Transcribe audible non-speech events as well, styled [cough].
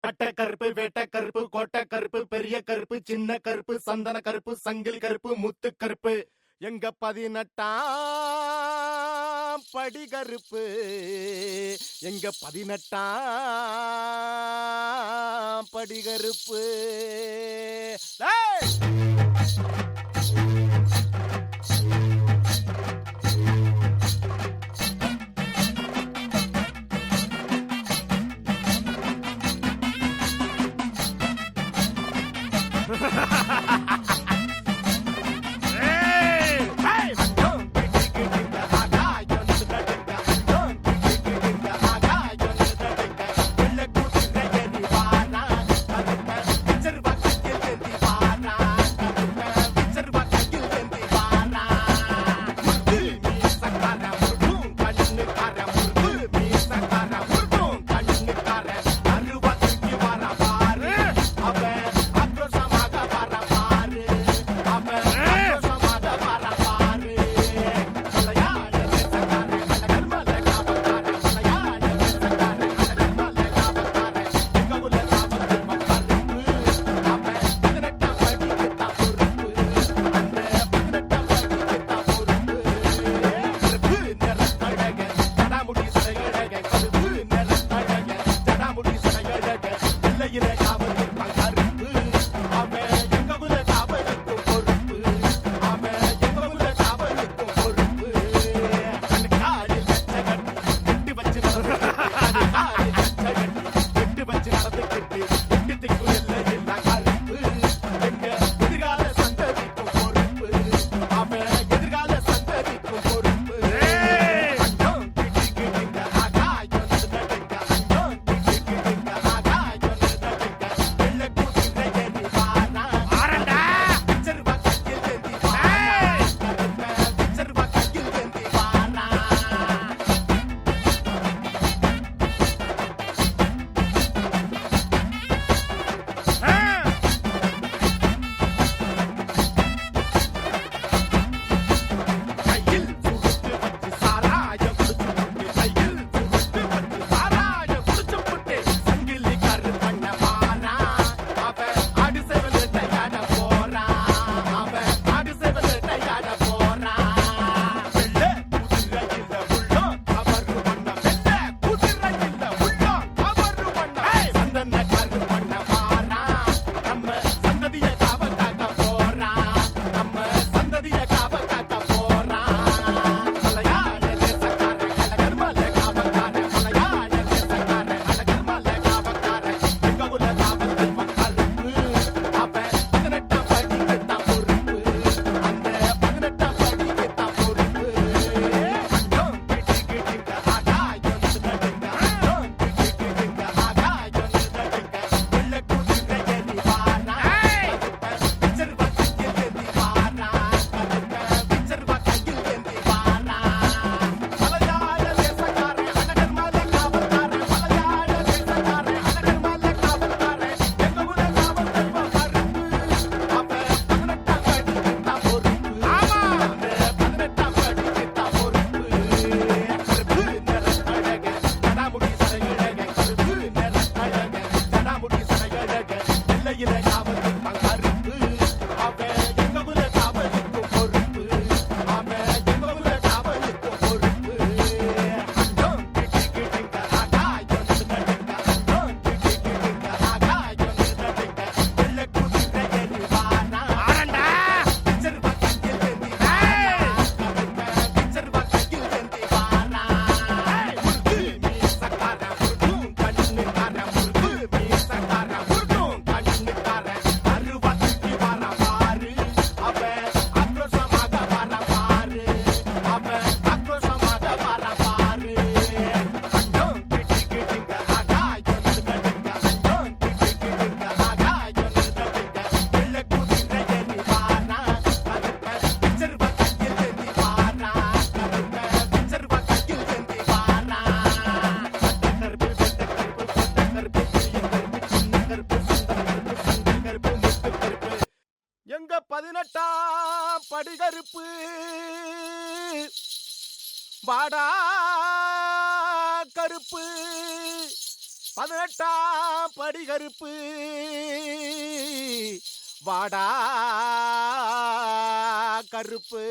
அட்ட கருப்பு வேட்ட கருப்பு கோட்டை கருப்பு பெரிய கருப்பு சின்ன கருப்பு சந்தன கருப்பு சங்கிலி கருப்பு முத்து கருப்பு. எங்க பதினெட்டா படி கருப்பு? எங்க பதினெட்டா படி கருப்பு? ha [laughs] ha படுகருப்பு வாடா கருப்பு. பதினெட்டாம் படிகருப்பு. வாடா கருப்பு.